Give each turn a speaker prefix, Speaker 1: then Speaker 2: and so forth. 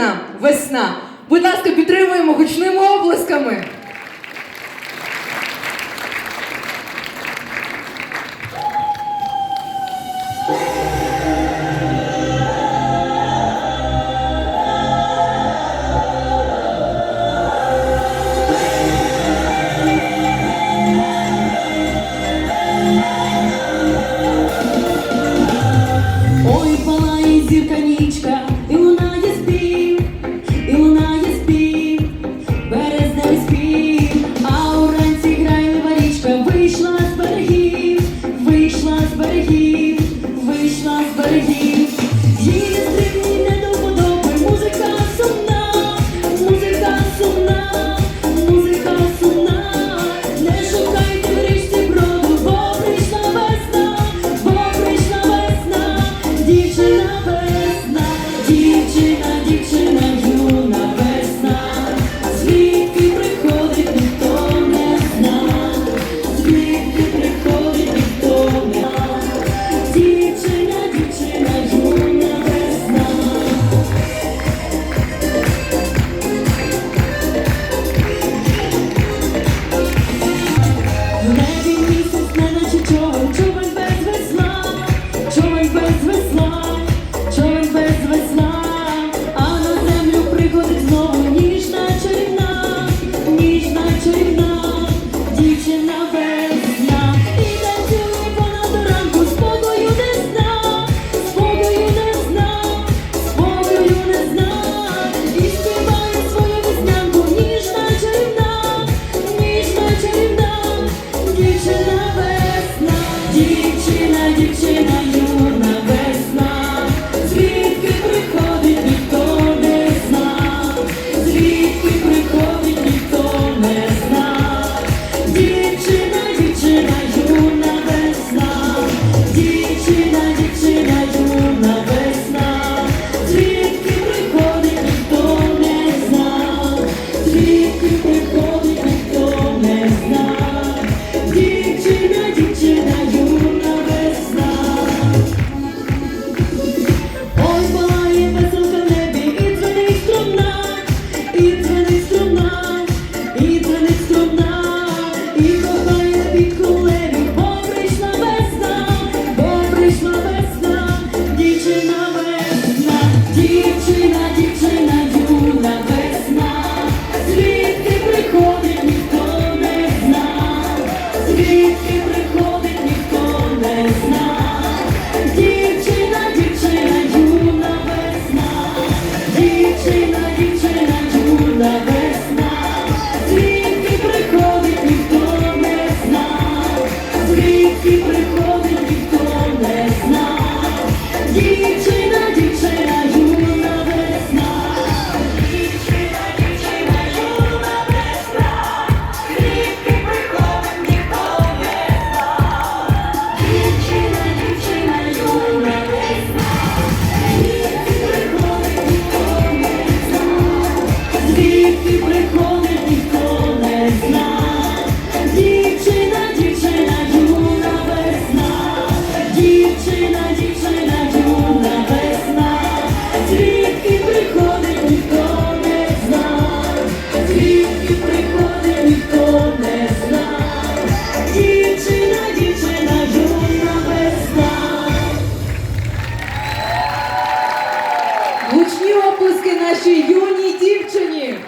Speaker 1: нам весна. Будь ласка, підтримуємо гучними оплесками. нашій юній дівчині.